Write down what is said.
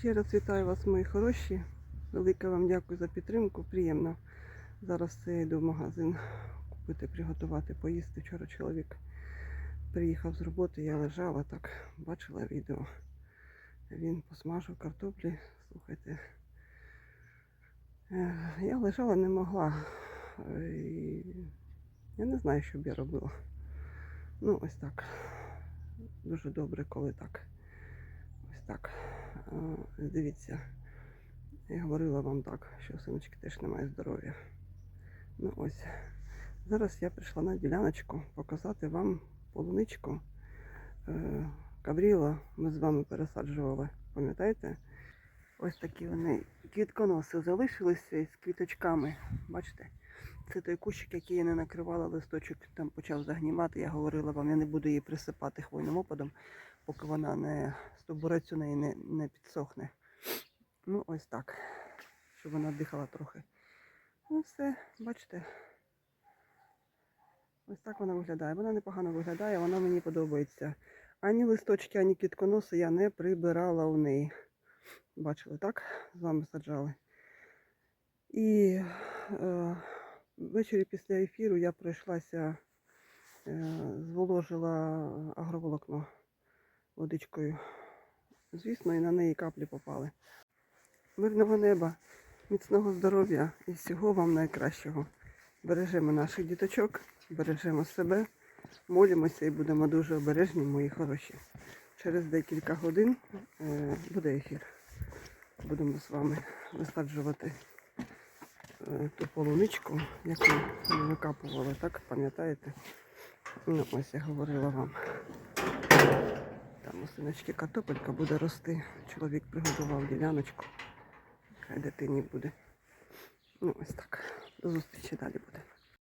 Ще раз вітаю вас, мої хороші. Велике вам дякую за підтримку. Приємно. Зараз я йду в магазин купити, приготувати, поїсти. Вчора чоловік приїхав з роботи, я лежала так, бачила відео. Він посмажив картоплі. Слухайте. Е, Я лежала, не могла. Я не знаю, що б я робила. Ну, ось так. Дуже добре, коли так. Ось так. Е, Дивіться, я говорила вам так, що синочки теж немає здоров'я. Ну ось. Зараз я прийшла на діляночку показати вам полуничку. Е, Кавріла ми з вами пересаджували, пам'ятаєте? Ось такі вони квітконоси залишилися із квіточками. Бачите? Це той кущик, який я не накривала, листочок там почав загнімати. Я говорила вам, я не буду її присипати хвойним опадом, поки вона не стовбурець у неї не, не підсохне. Ну, ось так. Щоб вона дихала трохи. Ну все, бачите. Ось так вона виглядає. Вона непогано виглядає, вона мені подобається. Ані листочки, ані кітконоси я не прибирала у неї. Бачили, так? З вами саджали. І е, ввечері після ефіру я пройшлася, е, зволожила агроволокно водичкою. Звісно, і на неї каплі попали. Мирного неба, міцного здоров'я і всього вам найкращого. Бережемо наших діточок, бережемо себе, молимося і будемо дуже обережні, мої хороші. Через декілька годин е, буде ефір. Будемо з вами висаджувати ту полуничку, яку ми викапували, так пам'ятаєте? Ну, ось я говорила вам. Там у синочки картопелька буде рости. Чоловік приготував діляночку. Хай дитині буде. Ну, ось так. До зустрічі далі буде.